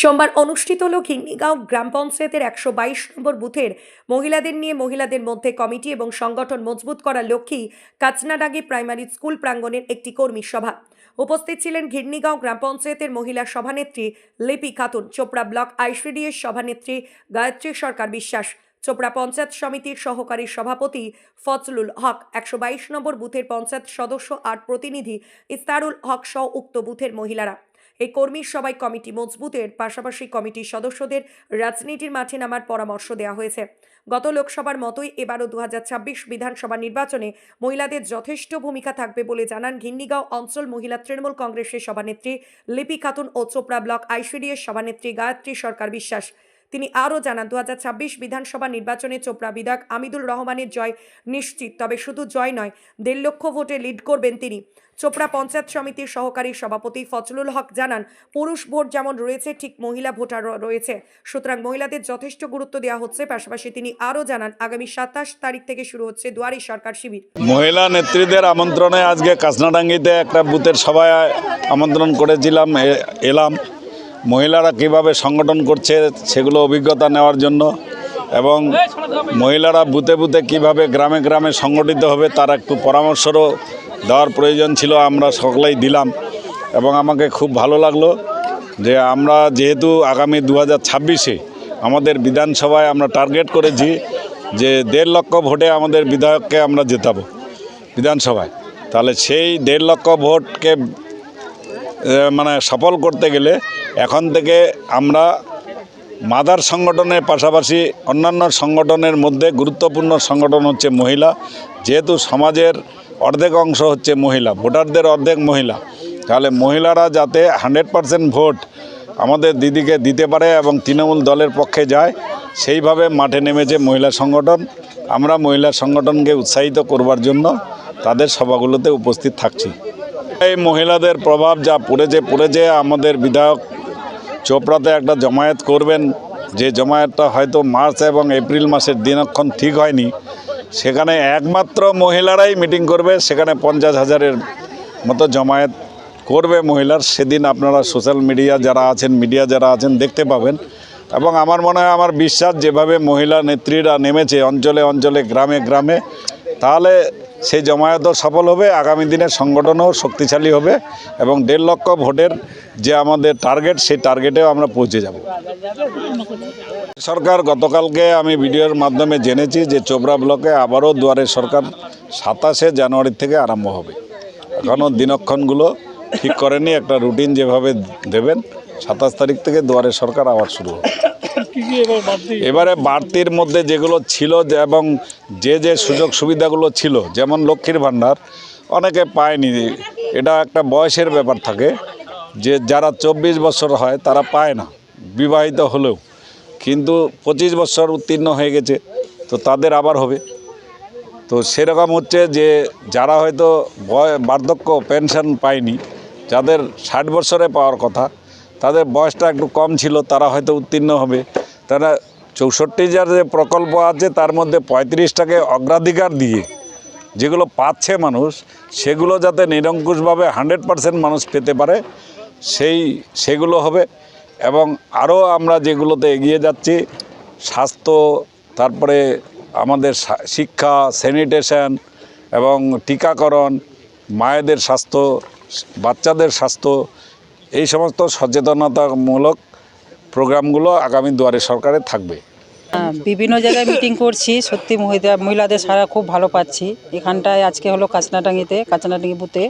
সোমবার অনুষ্ঠিত হল ঘিন্নিগাঁও গ্রাম পঞ্চায়েতের একশো বাইশ নম্বর বুথের মহিলাদের নিয়ে মহিলাদের মধ্যে কমিটি এবং সংগঠন মজবুত করার লক্ষ্যেই কাচনাডাঙ্গি প্রাইমারি স্কুল প্রাঙ্গণের একটি কর্মী সভা। উপস্থিত ছিলেন ঘিন্নিগাঁও গ্রাম পঞ্চায়েতের মহিলা সভানেত্রী লিপি খাতুন, চোপড়া ব্লক আইসিডিএস সভানেত্রী গায়ত্রী সরকার বিশ্বাস, চোপড়া পঞ্চায়েত সমিতির সহকারী সভাপতি ফজলুল হক, একশো বাইশ নম্বর বুথের পঞ্চায়েত সদস্য আর প্রতিনিধি ইস্তারুল হক সহ উক্ত বুথের মহিলারা। এই কর্মী সবাই কমিটি মজবুতের পাশাপাশি কমিটির সদস্যদের রাজনীতির মাঠে নামার পরামর্শ দেওয়া হয়েছে। গত লোকসভার মতোই এবারও দু হাজার ছাব্বিশ বিধানসভা নির্বাচনে মহিলাদের যথেষ্ট ভূমিকা থাকবে বলে জানান ঘিন্নিগাঁও অঞ্চল মহিলা তৃণমূল কংগ্রেসের সভানেত্রী লিপি খাতুন ও চোপড়া ব্লক আইসিডিএস সভানেত্রী গায়ত্রী সরকার বিশ্বাস। তিনি আরও জানান দু হাজার ছাব্বিশ বিধানসভা নির্বাচনে চোপড়া বিধায়ক আমিদুল রহমানের জয় নিশ্চিত, তবে শুধু জয় নয়, দেড় লক্ষ ভোটে লিড করবেন তিনি। চোপড়া পঞ্চায়েত সমিতির সহকারী সভাপতি ফজলুল হক জানান, পুরুষ ভোট যেমন রয়েছে, ঠিক মহিলা ভোটার রয়েছে। সুতরাং মহিলাদের যথেষ্ট গুরুত্ব দেওয়া হচ্ছে, পাশাপাশি তিনি আরও জানান, আগামী সাতাশ তারিখ থেকে শুরু হচ্ছে দুয়ারি সরকার শিবির। মহিলা নেত্রীদের আমন্ত্রণে আজকে কাসনাডাঙ্গিতে একটা বুথের সভায় আমন্ত্রণ করেছিলাম এলাম। মহিলারা কীভাবে সংগঠন করছে সেগুলো অভিজ্ঞতা নেওয়ার জন্য এবং মহিলারা বুথে বুথে কীভাবে গ্রামে গ্রামে সংগঠিত হবে তার একটু পরামর্শরও দেওয়ার প্রয়োজন ছিল, আমরা সকলেই দিলাম এবং আমাকে খুব ভালো লাগল যে আমরা যেহেতু আগামী দু হাজার ছাব্বিশে আমাদের বিধানসভায় আমরা টার্গেট করেছি যে দেড় লক্ষ ভোটে আমাদের বিধায়ককে আমরা জেতাবো বিধানসভায়। তাহলে সেই দেড় লক্ষ ভোটকে মানে সফল করতে গেলে এখন থেকে আমরা মাদার সংগঠনের পাশাপাশি অন্যান্য সংগঠনের মধ্যে গুরুত্বপূর্ণ সংগঠন হচ্ছে মহিলা। যেহেতু সমাজের অর্ধেক অংশ হচ্ছে মহিলা, ভোটারদের অর্ধেক মহিলা, তাহলে মহিলারা যাতে হান্ড্রেড পারসেন্ট ভোট আমাদের দিদিকে দিতে পারে এবং তৃণমূল দলের পক্ষে যায়, সেইভাবে মাঠে নেমেছে মহিলা সংগঠন। আমরা মহিলা সংগঠনকে উৎসাহিত করবার জন্য তাদের সভাগুলোতে উপস্থিত থাকছি। এই মহিলাদের প্রভাব যা পড়েছে পড়েছে আমাদের বিধায়ক চোপড়াতে একটা জমায়েত করবেন। যে জমায়েতটা হয়তো মার্চ এবং এপ্রিল মাসের দিনক্ষণ ঠিক হয়নি, সেখানে একমাত্র মহিলারাই মিটিং করবে, সেখানে পঞ্চাশ হাজারের মতো জমায়েত করবে মহিলার। সেদিন আপনারা সোশ্যাল মিডিয়া যারা আছেন, মিডিয়া যারা আছেন দেখতে পাবেন। এবং আমার মনে হয়, আমার বিশ্বাস, যেভাবে মহিলা নেত্রীরা নেমেছে অঞ্চলে অঞ্চলে, গ্রামে গ্রামে, তাহলে সেই জমায়েতও সফল হবে, আগামী দিনের সংগঠনও শক্তিশালী হবে এবং দেড় লক্ষ ভোটের যে আমাদের টার্গেট সেই টার্গেটেও আমরা পৌঁছে যাব। সরকার, গতকালকে আমি ভিডিওর মাধ্যমে জেনেছি যে চোপড়া ব্লকে আবারও দুয়ারে সরকার সাতাশে জানুয়ারি থেকে আরম্ভ হবে। এখনও দিনক্ষণগুলো ঠিক করেনি, একটা রুটিন যেভাবে দেবেন, সাতাশ তারিখ থেকে দুয়ারে সরকার আবার শুরু হবে। এবারে বাড়তির মধ্যে যেগুলো ছিল এবং যে যে সুযোগ সুবিধাগুলো ছিল, যেমন লক্ষ্মীর ভাণ্ডার, অনেকে পায়নি। এটা একটা বয়সের ব্যাপার থাকে, যে যারা চব্বিশ বছর হয় তারা পায় না, বিবাহিত হলেও। কিন্তু পঁচিশ বছর উত্তীর্ণ হয়ে গেছে, তো তাদের আবার হবে। তো সেরকম হচ্ছে যে যারা হয়তো বয়, বার্ধক্য, পেনশন পায়নি, যাদের ষাট বছরে পাওয়ার কথা, তাদের বয়সটা একটু কম ছিল, তারা হয়তো উত্তীর্ণ হবে। তারা চৌষট্টি যার যে প্রকল্প আছে, তার মধ্যে পঁয়ত্রিশটাকে অগ্রাধিকার দিয়ে যেগুলো পাচ্ছে মানুষ, সেগুলো যাতে নিরঙ্কুশভাবে হান্ড্রেড পারসেন্ট মানুষ পেতে পারে, সেই, সেগুলো হবে। এবং আরও আমরা যেগুলোতে এগিয়ে যাচ্ছি, স্বাস্থ্য, তারপরে আমাদের শিক্ষা, স্যানিটেশন এবং টিকাকরণ, মায়েদের স্বাস্থ্য, বাচ্চাদের স্বাস্থ্য, এই সমস্ত সচেতনতামূলক প্রোগ্রামগুলো আগামী দুয়ারে সরকারে থাকবে। বিভিন্ন জায়গায় মিটিং করছি, সত্যি মহিলা মহিলাদের সারা খুব ভালো পাচ্ছি। এখানটায় আজকে হলো কাচনাটাঙ্গিতে কাচনাটাঙ্গি বুথে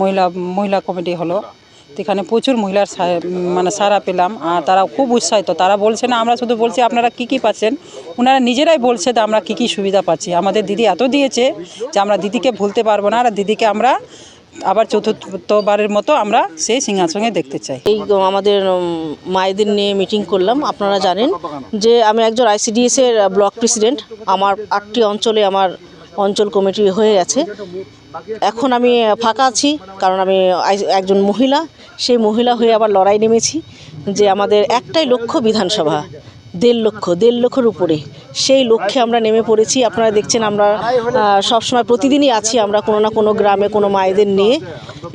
মহিলা মহিলা কমিটি হলো। তো এখানে প্রচুর মহিলার মানে সারা পেলাম, আর তারা খুব উৎসাহিত। তারা বলছে না, আমরা শুধু বলছি আপনারা কি কি পাচ্ছেন? ওনারা নিজেরাই বলছে যে আমরা কি কি সুবিধা পাচ্ছি। আমাদের দিদি এত দিয়েছে যে আমরা দিদিকে ভুলতে পারব না, আর দিদিকে আমরা আবার চতুর্থবারের মতো আমরা সেই সিংহাসনে দেখতে চাই। এই আমাদের মায়েদের নিয়ে মিটিং করলাম। আপনারা জানেন যে আমি একজন আইসিডিএস এর ব্লক প্রেসিডেন্ট আমার আটটি অঞ্চলে আমার অঞ্চল কমিটি হয়ে গেছে। এখন আমি ফাঁকা আছি, কারণ আমি একজন মহিলা। সেই মহিলা হয়ে আবার লড়াই নেমেছি যে আমাদের একটাই লক্ষ্য বিধানসভা। দেড় লক্ষ, দেড় লক্ষর উপরে। সেই লক্ষ্যে আমরা নেমে পড়েছি। আপনারা দেখছেন আমরা সব সময় প্রতিদিনই আছি আমরা কোনো না কোনো গ্রামে কোনো মায়েদের নিয়ে।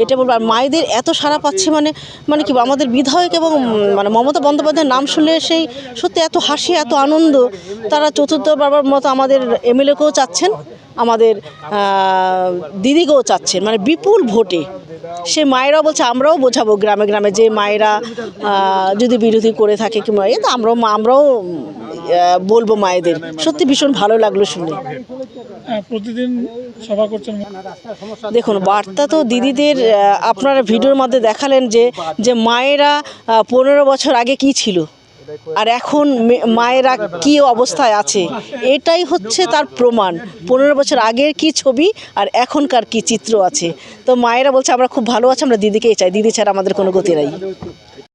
এটা বলব, আর মায়েদের এত সারা পাচ্ছে মানে মানে কি আমাদের বিধায়ক এবং মানে মমতা বন্দ্যোপাধ্যায়ের নাম শুনলে সেই সত্যি এত হাসি, এত আনন্দ। তারা চতুর্থ বাবার মতো আমাদের এমএলএকেও চাচ্ছেন, আমাদের দিদিকেও চাচ্ছেন। মানে বিপুল ভোটে। সে মায়েরাও বলছে আমরাও বোঝাবো গ্রামে গ্রামে যে মায়েরা যদি বিরোধী করে থাকে কিংবা এ তো আমরাও আমরাও বলব মায়েদের। সত্যি ভীষণ ভালো লাগল শুনে। হ্যাঁ, প্রতিদিন সভা করছেন দেখুন বার্তা তো দিদিদের আপনারা ভিডিওর মধ্যে দেখালেন যে যে মায়েরা পনেরো বছর আগে কি ছিল? আর এখন মায়েরা কি অবস্থায় আছে, এটাই হচ্ছে তার প্রমাণ। পনেরো বছর আগের কি ছবি আর এখনকার কি চিত্র আছে। তো মায়েরা বলছে, আমরা খুব ভালো আছি, আমরা দিদিকেই চাই। দিদি ছাড়া আমাদের কোনো গতি নাই।